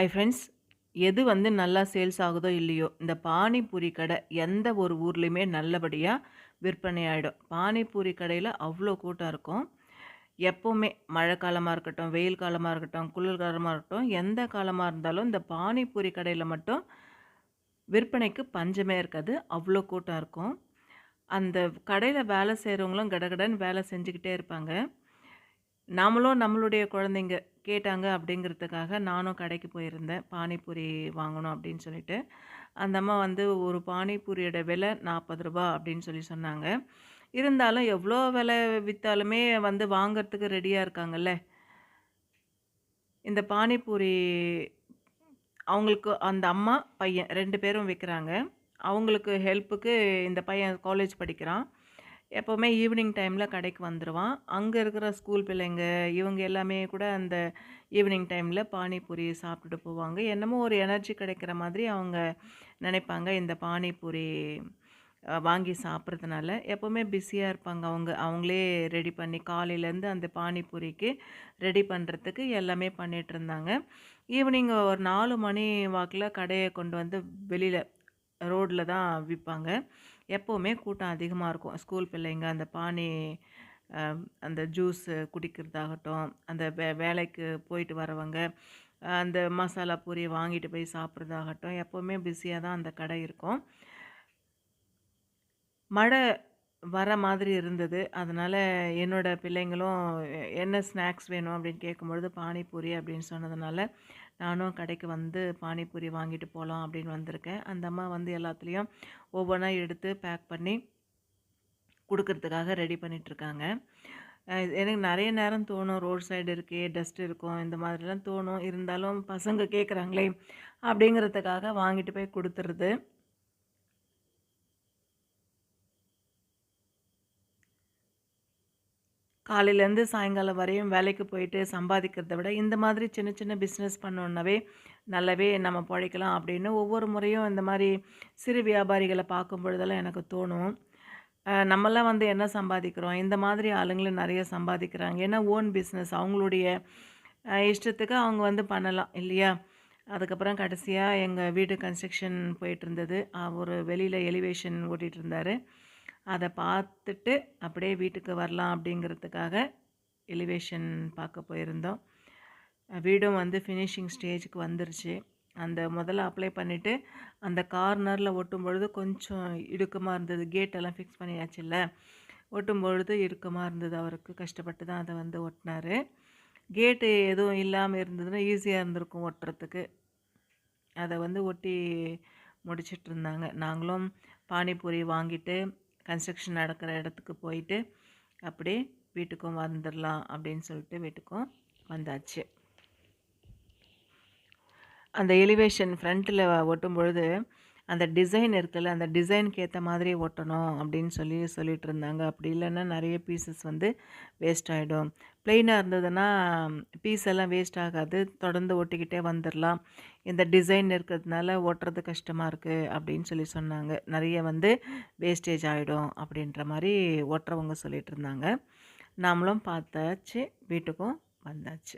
ஐ friends எது வந்து நல்லா சேல்ஸ் ஆகுதோ இல்லையோ இந்த பானிபூரி கடை எந்த ஒரு ஊர்லேயுமே நல்லபடியாக விற்பனை ஆகிடும் பானிபூரி கடையில் அவ்வளோ கூட்டம் இருக்கும். எப்போவுமே மழை காலமாக இருக்கட்டும் வெயில் காலமாக இருக்கட்டும் குளிர் காலமாக இருக்கட்டும் எந்த காலமாக இருந்தாலும் இந்த பானிபூரி கடையில் மட்டும் விற்பனைக்கு பஞ்சமே இருக்காது. அவ்வளோ கூட்டம் இருக்கும். அந்த கடையில் வேலை செய்கிறவங்களும் கடகடன்னு வேலை செஞ்சுக்கிட்டே இருப்பாங்க. நாமளும் நம்மளுடைய குழந்தைங்க கேட்டாங்க அப்படிங்கிறதுக்காக நானும் கடைக்கு போயிருந்தேன். பானிபூரி வாங்கணும் அப்படின்னு சொல்லிட்டு. அந்த அம்மா வந்து ஒரு பானிபூரியோட விலை நாற்பது ரூபா அப்படின்னு சொல்லி சொன்னாங்க. இருந்தாலும் எவ்வளோ விலை விற்றாலுமே வந்து வாங்கிறதுக்கு ரெடியாக இருக்காங்கல்ல? இந்த பானிபூரி அவங்களுக்கு அந்த அம்மா பையன் ரெண்டு பேரும் விற்கிறாங்க அவங்களுக்கு ஹெல்ப்புக்கு இந்த பையன் காலேஜ் படிக்கிறான். எப்போவுமே ஈவினிங் டைமில் கடைக்கு வந்துடுவான் அங்கே இருக்கிற ஸ்கூல் பிள்ளைங்க இவங்க எல்லாமே கூட அந்த ஈவினிங் டைமில் பானிபூரி சாப்பிட்டுட்டு போவாங்க. என்னமோ ஒரு எனர்ஜி கிடைக்கிற மாதிரி அவங்க நினைப்பாங்க இந்த பானிபூரி வாங்கி சாப்பிட்றதுனால. எப்போவுமே பிஸியாக இருப்பாங்க அவங்க. அவங்களே ரெடி பண்ணி காலையிலேருந்து அந்த பானிபூரிக்கு ரெடி பண்ணுறதுக்கு எல்லாமே பண்ணிகிட்டு இருந்தாங்க. ஈவினிங் ஒரு நாலு மணி வாக்கில் கடையை கொண்டு வந்து வெளியில் ரோட்டில் தான் விற்பாங்க. எப்போவுமே கூட்டம் அதிகமாக இருக்கும். ஸ்கூல் பிள்ளைங்க அந்த பானி அந்த ஜூஸு குடிக்கிறதாகட்டும் அந்த வே வேலைக்கு போயிட்டு வரவங்க அந்த மசாலா பூரி வாங்கிட்டு போய் சாப்பிட்றதாகட்டும் எப்போவுமே பிஸியாக தான் அந்த கடை இருக்கும். மழை வர மாதிரி இருந்தது. அதனால் என்னோடய பிள்ளைங்களும் என்ன ஸ்நாக்ஸ் வேணும்? அப்படின்னு கேட்கும்பொழுது பானிபூரி அப்படின்னு சொன்னதுனால நானும் கடைக்கு வந்து பானிபூரி வாங்கிட்டு போகலாம் அப்படின்னு வந்திருக்கேன். அந்த அம்மா வந்து எல்லாத்துலேயும் ஒவ்வொன்றா எடுத்து பேக் பண்ணி கொடுக்கறதுக்காக ரெடி பண்ணிகிட்ருக்காங்க எனக்கு நிறைய நேரம் தோணும். ரோட் சைடு இருக்கே டஸ்ட் இருக்கும் இந்த மாதிரிலாம் தோணும். இருந்தாலும் பசங்க கேட்குறாங்களே அப்படிங்கிறதுக்காக வாங்கிட்டு போய் கொடுத்துருது காலையிலேருந்து சாயங்காலம் வரையும் வேலைக்கு போயிட்டு சம்பாதிக்கிறத விட இந்த மாதிரி சின்ன சின்ன பிஸ்னஸ் பண்ணோன்னாவே நல்லாவே நம்ம பிழைக்கலாம் அப்படின்னு ஒவ்வொரு முறையும் இந்த மாதிரி சிறு வியாபாரிகளை பார்க்கும் பொழுதெல்லாம் எனக்கு தோணும். நம்மளாம் வந்து என்ன சம்பாதிக்கிறோம்? இந்த மாதிரி ஆளுங்களும் நிறைய சம்பாதிக்கிறாங்க. ஏன்னா ஓன் பிஸ்னஸ் அவங்களுடைய இஷ்டத்துக்கு அவங்க வந்து பண்ணலாம் இல்லையா? அதுக்கப்புறம் கடைசியாக எங்கள் வீடு கன்ஸ்ட்ரக்ஷன் போயிட்டு இருந்தது. அவர் வெளியில் எலிவேஷன் ஓட்டிகிட்டு இருந்தார். அதை பார்த்துட்டு அப்படியே வீட்டுக்கு வரலாம் அப்படிங்கிறதுக்காக எலிவேஷன் பார்க்க போயிருந்தோம். வீடும் வந்து ஃபினிஷிங் ஸ்டேஜுக்கு வந்துருச்சு. அந்த முதல்ல அப்ளை பண்ணிவிட்டு அந்த கார்னரில் ஒட்டும் பொழுது கொஞ்சம் இடுக்கமாக இருந்தது. கேட்டெல்லாம் ஃபிக்ஸ் பண்ணியாச்சுல்ல. ஒட்டும் பொழுது இறுக்கமாக இருந்தது அவருக்கு. கஷ்டப்பட்டு தான் அதை வந்து ஒட்டினார். கேட்டு எதுவும் இல்லாமல் இருந்ததுன்னா ஈஸியாக இருந்திருக்கும் ஒட்டுறதுக்கு. அதை வந்து ஒட்டி முடிச்சிட்டு இருந்தாங்க. நாங்களும் பானிபூரி வாங்கிட்டு கன்ஸ்ட்ரக்ஷன் நடக்கிற இடத்துக்கு போயிட்டு அப்படியே வீட்டுக்கும் வந்துடலாம் அப்படின்னு சொல்லிட்டு வீட்டுக்கும் வந்தாச்சு. அந்த எலிவேஷன் ஃப்ரண்ட்டில் ஒட்டும் பொழுது அந்த டிசைன் இருக்குல்ல அந்த டிசைனுக்கு ஏற்ற மாதிரி ஒட்டணும் அப்படின்னு சொல்லி சொல்லிகிட்டு இருந்தாங்க அப்படி இல்லைன்னா நிறைய பீசஸ் வந்து வேஸ்ட் ஆகிடும் பிளெயினாக இருந்ததுன்னா பீஸ் எல்லாம் வேஸ்ட் ஆகாது. தொடர்ந்து ஒட்டிக்கிட்டே வந்துடலாம் இந்த டிசைன் இருக்கிறதுனால ஓட்டுறது கஷ்டமாக இருக்குது அப்படின்னு சொல்லி சொன்னாங்க. நிறைய வந்து வேஸ்டேஜ் ஆகிடும் அப்படின்ற மாதிரி ஓட்டுறவங்க சொல்லிகிட்டு இருந்தாங்க நாமளும் பார்த்தாச்சு வீட்டுக்கும் வந்தாச்சு.